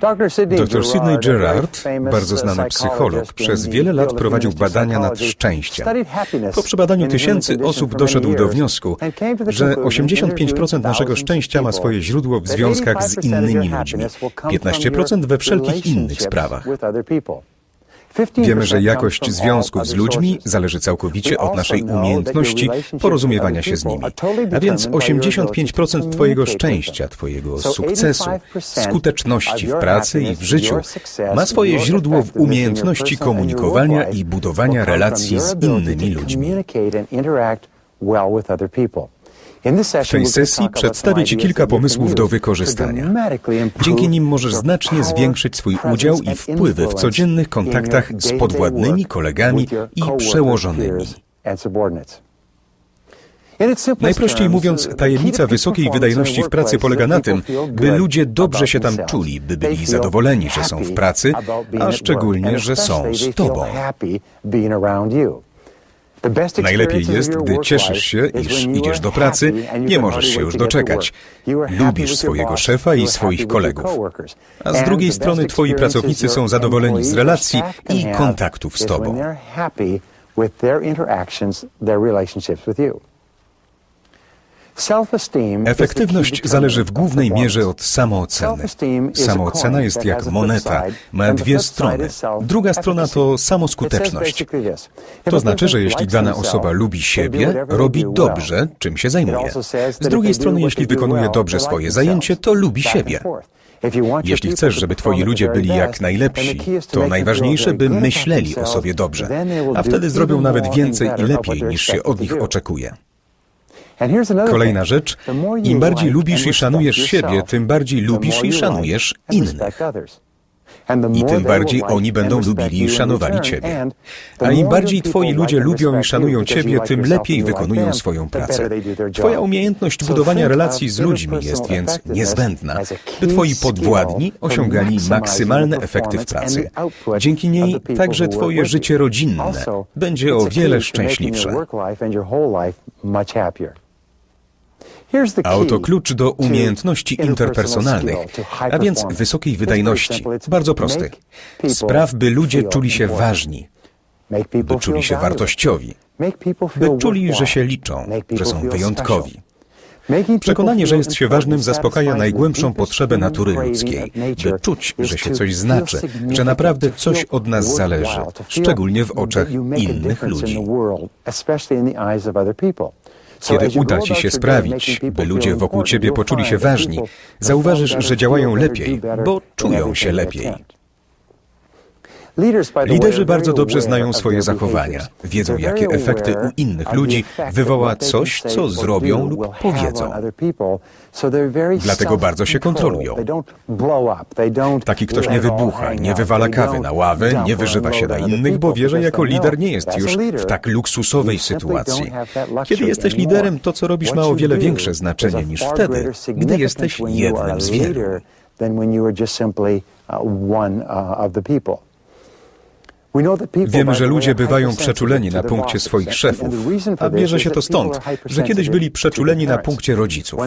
Dr Sidney Gerard, bardzo znany psycholog, przez wiele lat prowadził badania nad szczęściem. Po przebadaniu tysięcy osób doszedł do wniosku, że 85% naszego szczęścia ma swoje źródło w związkach z innymi ludźmi, 15% we wszelkich innych sprawach. Wiemy, że jakość związków z ludźmi zależy całkowicie od naszej umiejętności porozumiewania się z nimi. A więc 85% Twojego szczęścia, Twojego sukcesu, skuteczności w pracy i w życiu ma swoje źródło w umiejętności komunikowania i budowania relacji z innymi ludźmi. W tej sesji przedstawię Ci kilka pomysłów do wykorzystania. Dzięki nim możesz znacznie zwiększyć swój udział i wpływy w codziennych kontaktach z podwładnymi, kolegami i przełożonymi. Najprościej mówiąc, tajemnica wysokiej wydajności w pracy polega na tym, by ludzie dobrze się tam czuli, by byli zadowoleni, że są w pracy, a szczególnie, że są z Tobą. Najlepiej jest, gdy cieszysz się, iż idziesz do pracy, nie możesz się już doczekać. Lubisz swojego szefa i swoich kolegów. A z drugiej strony twoi pracownicy są zadowoleni z relacji i kontaktów z tobą. Efektywność zależy w głównej mierze od samooceny. Samoocena jest jak moneta, ma dwie strony. Druga strona to samoskuteczność. To znaczy, że jeśli dana osoba lubi siebie, robi dobrze, czym się zajmuje. Z drugiej strony, jeśli wykonuje dobrze swoje zajęcie, to lubi siebie. Jeśli chcesz, żeby twoi ludzie byli jak najlepsi, to najważniejsze, by myśleli o sobie dobrze, a wtedy zrobią nawet więcej i lepiej, niż się od nich oczekuje. Kolejna rzecz, im bardziej lubisz i szanujesz siebie, tym bardziej lubisz i szanujesz innych. I tym bardziej oni będą lubili i szanowali Ciebie. A im bardziej Twoi ludzie lubią i szanują Ciebie, tym lepiej wykonują swoją pracę. Twoja umiejętność budowania relacji z ludźmi jest więc niezbędna, by Twoi podwładni osiągali maksymalne efekty w pracy. Dzięki niej także Twoje życie rodzinne będzie o wiele szczęśliwsze. A oto klucz do umiejętności interpersonalnych, a więc wysokiej wydajności. Bardzo prosty. Spraw, by ludzie czuli się ważni, by czuli się wartościowi, by czuli, że się liczą, że są wyjątkowi. Przekonanie, że jest się ważnym, zaspokaja najgłębszą potrzebę natury ludzkiej, by czuć, że się coś znaczy, że naprawdę coś od nas zależy, szczególnie w oczach innych ludzi. Kiedy uda Ci się sprawić, by ludzie wokół Ciebie poczuli się ważni, zauważysz, że działają lepiej, bo czują się lepiej. Liderzy bardzo dobrze znają swoje zachowania, wiedzą, jakie efekty u innych ludzi wywoła coś, co zrobią lub powiedzą. Dlatego bardzo się kontrolują. Taki ktoś nie wybucha, nie wywala kawy na ławę, nie wyżywa się na innych, bo wie, że jako lider nie jest już w tak luksusowej sytuacji. Kiedy jesteś liderem, to co robisz ma o wiele większe znaczenie niż wtedy, gdy jesteś jednym z wielu. Wiemy, że ludzie bywają przeczuleni na punkcie swoich szefów, a bierze się to stąd, że kiedyś byli przeczuleni na punkcie rodziców.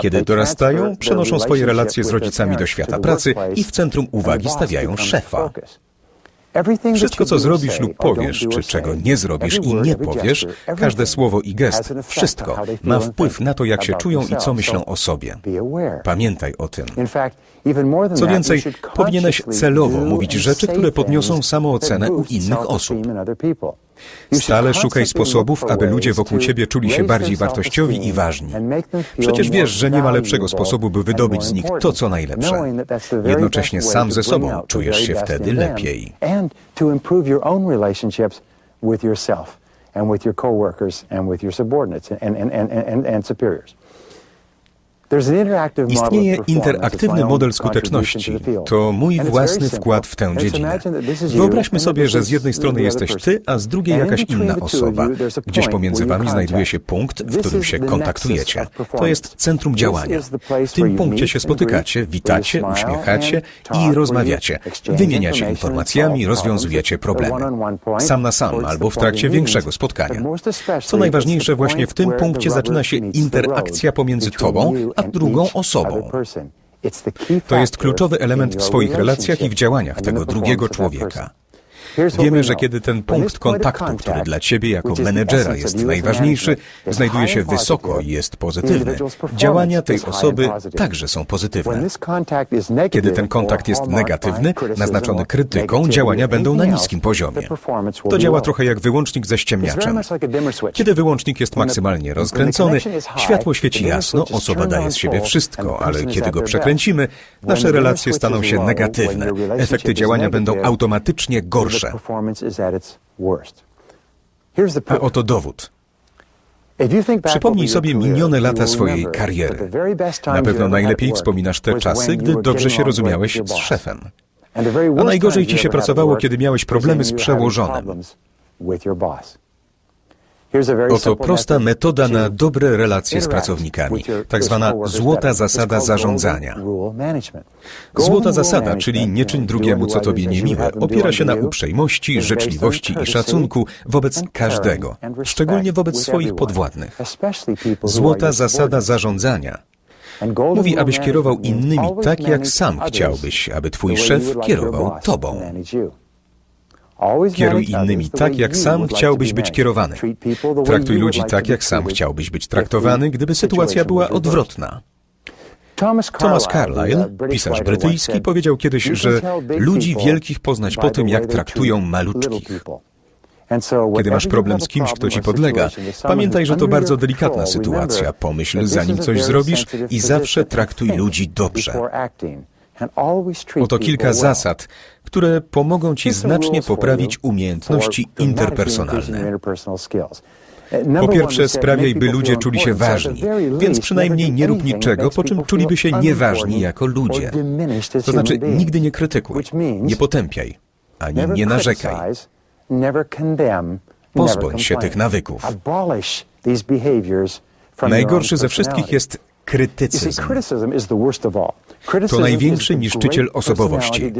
Kiedy dorastają, przenoszą swoje relacje z rodzicami do świata pracy i w centrum uwagi stawiają szefa. Wszystko, co zrobisz lub powiesz, czy czego nie zrobisz i nie powiesz, każde słowo i gest, wszystko ma wpływ na to, jak się czują i co myślą o sobie. Pamiętaj o tym. Co więcej, powinieneś celowo mówić rzeczy, które podniosą samoocenę u innych osób. Stale szukaj sposobów, aby ludzie wokół ciebie czuli się bardziej wartościowi i ważni. Przecież wiesz, że nie ma lepszego sposobu, by wydobyć z nich to, co najlepsze. Jednocześnie sam ze sobą czujesz się wtedy lepiej. and with your coworkers and with your subordinates and, and, and, and superiors. Istnieje interaktywny model skuteczności. To mój własny wkład w tę dziedzinę. Wyobraźmy sobie, że z jednej strony jesteś ty, a z drugiej jakaś inna osoba. Gdzieś pomiędzy wami znajduje się punkt, w którym się kontaktujecie. To jest centrum działania. W tym punkcie się spotykacie, witacie, uśmiechacie i rozmawiacie. Wymieniacie informacjami, rozwiązujecie problemy. Sam na sam albo w trakcie większego spotkania. Co najważniejsze, właśnie w tym punkcie zaczyna się interakcja pomiędzy tobą a drugą osobą. To jest kluczowy element w swoich relacjach i w działaniach tego drugiego człowieka. Wiemy, że kiedy ten punkt kontaktu, który dla Ciebie jako menedżera jest najważniejszy, znajduje się wysoko i jest pozytywny, działania tej osoby także są pozytywne. Kiedy ten kontakt jest negatywny, naznaczony krytyką, działania będą na niskim poziomie. To działa trochę jak wyłącznik ze ściemniaczem. Kiedy wyłącznik jest maksymalnie rozkręcony, światło świeci jasno, osoba daje z siebie wszystko, ale kiedy go przekręcimy, nasze relacje staną się negatywne. Efekty działania będą automatycznie gorsze. A oto dowód. Przypomnij sobie minione lata swojej kariery. Na pewno najlepiej wspominasz te czasy, gdy dobrze się rozumiałeś z szefem. A najgorzej ci się pracowało, kiedy miałeś problemy z przełożonym. Oto prosta metoda na dobre relacje z pracownikami, tak zwana złota zasada zarządzania. Złota zasada, czyli nie czyń drugiemu, co tobie niemiłe, opiera się na uprzejmości, życzliwości i szacunku wobec każdego, szczególnie wobec swoich podwładnych. Złota zasada zarządzania mówi, abyś kierował innymi tak, jak sam chciałbyś, aby twój szef kierował tobą. Kieruj innymi tak, jak sam chciałbyś być kierowany. Traktuj ludzi tak, jak sam chciałbyś być traktowany, gdyby sytuacja była odwrotna. Thomas Carlyle, pisarz brytyjski, powiedział kiedyś, że ludzi wielkich poznać po tym, jak traktują maluczkich. Kiedy masz problem z kimś, kto ci podlega, pamiętaj, że to bardzo delikatna sytuacja. Pomyśl, zanim coś zrobisz i zawsze traktuj ludzi dobrze. Oto kilka zasad, które pomogą Ci znacznie poprawić umiejętności interpersonalne. Po pierwsze, sprawiaj, by ludzie czuli się ważni, więc przynajmniej nie rób niczego, po czym czuliby się nieważni jako ludzie. To znaczy, nigdy nie krytykuj, nie potępiaj, ani nie narzekaj. Pozbądź się tych nawyków. Najgorszy ze wszystkich jest krytycyzm. To największy niszczyciel osobowości.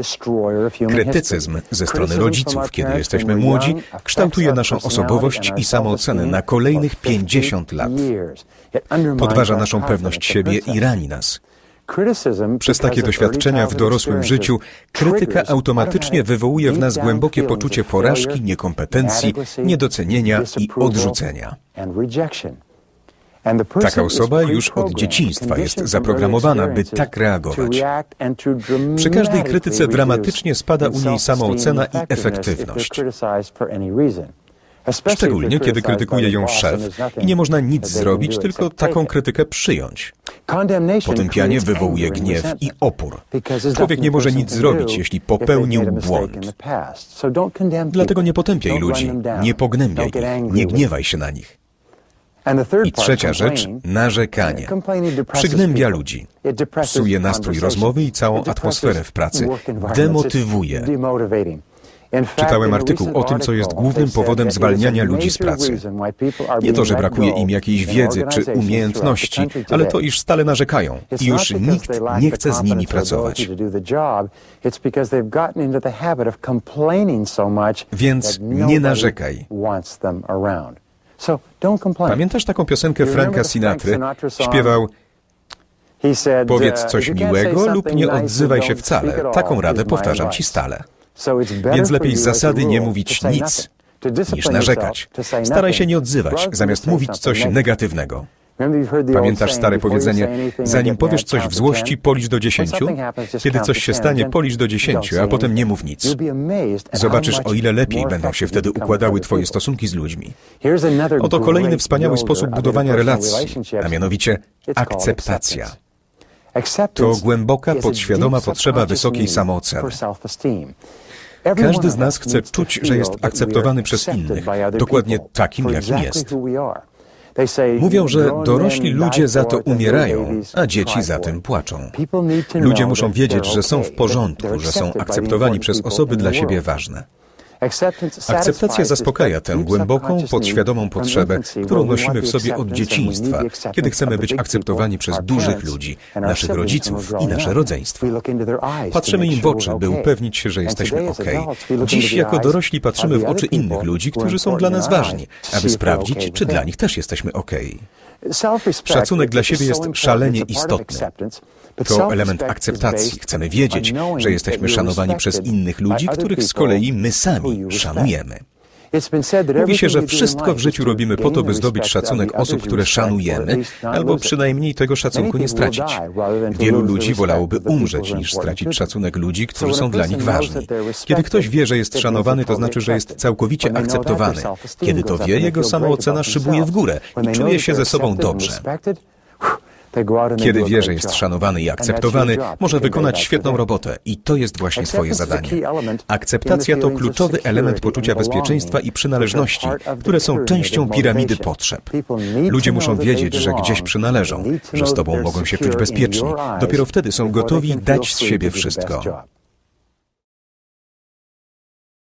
Krytycyzm ze strony rodziców, kiedy jesteśmy młodzi, kształtuje naszą osobowość i samoocenę na kolejnych 50 lat. Podważa naszą pewność siebie i rani nas. Przez takie doświadczenia w dorosłym życiu krytyka automatycznie wywołuje w nas głębokie poczucie porażki, niekompetencji, niedocenienia i odrzucenia. Taka osoba już od dzieciństwa jest zaprogramowana, by tak reagować. Przy każdej krytyce dramatycznie spada u niej samoocena i efektywność. Szczególnie kiedy krytykuje ją szef i nie można nic zrobić, tylko taką krytykę przyjąć. Potępianie wywołuje gniew i opór. Człowiek nie może nic zrobić, jeśli popełnił błąd. Dlatego nie potępiaj ludzi, nie pognębiaj ich, nie gniewaj się na nich. I trzecia rzecz, narzekanie. Przygnębia ludzi, psuje nastrój rozmowy i całą atmosferę w pracy, demotywuje. Czytałem artykuł o tym, co jest głównym powodem zwalniania ludzi z pracy. Nie to, że brakuje im jakiejś wiedzy czy umiejętności, ale to, iż stale narzekają i już nikt nie chce z nimi pracować. Więc nie narzekaj. Pamiętasz taką piosenkę Franka Sinatry? Śpiewał Powiedz coś miłego lub nie odzywaj się wcale. Taką radę powtarzam ci stale. Więc lepiej z zasady nie mówić nic, niż narzekać. Staraj się nie odzywać, zamiast mówić coś negatywnego. Pamiętasz stare powiedzenie, zanim powiesz coś w złości, policz do dziesięciu? Kiedy coś się stanie, policz do dziesięciu, a potem nie mów nic. Zobaczysz, o ile lepiej będą się wtedy układały Twoje stosunki z ludźmi. Oto kolejny wspaniały sposób budowania relacji, a mianowicie akceptacja. To głęboka, podświadoma potrzeba wysokiej samooceny. Każdy z nas chce czuć, że jest akceptowany przez innych, dokładnie takim, jakim jest. Mówią, że dorośli ludzie za to umierają, a dzieci za tym płaczą. Ludzie muszą wiedzieć, że są w porządku, że są akceptowani przez osoby dla siebie ważne. Akceptacja zaspokaja tę głęboką, podświadomą potrzebę, którą nosimy w sobie od dzieciństwa, kiedy chcemy być akceptowani przez dużych ludzi, naszych rodziców i nasze rodzeństwo. Patrzymy im w oczy, by upewnić się, że jesteśmy ok. Dziś jako dorośli patrzymy w oczy innych ludzi, którzy są dla nas ważni, aby sprawdzić, czy dla nich też jesteśmy ok. Szacunek dla siebie jest szalenie istotny. To element akceptacji. Chcemy wiedzieć, że jesteśmy szanowani przez innych ludzi, których z kolei my sami szanujemy. Mówi się, że wszystko w życiu robimy po to, by zdobyć szacunek osób, które szanujemy, albo przynajmniej tego szacunku nie stracić. Wielu ludzi wolałoby umrzeć, niż stracić szacunek ludzi, którzy są dla nich ważni. Kiedy ktoś wie, że jest szanowany, to znaczy, że jest całkowicie akceptowany. Kiedy to wie, jego samoocena szybuje w górę i czuje się ze sobą dobrze. Kiedy wie, że jest szanowany i akceptowany, może wykonać świetną robotę i to jest właśnie Twoje zadanie. Akceptacja to kluczowy element poczucia bezpieczeństwa i przynależności, które są częścią piramidy potrzeb. Ludzie muszą wiedzieć, że gdzieś przynależą, że z Tobą mogą się czuć bezpieczni. Dopiero wtedy są gotowi dać z siebie wszystko.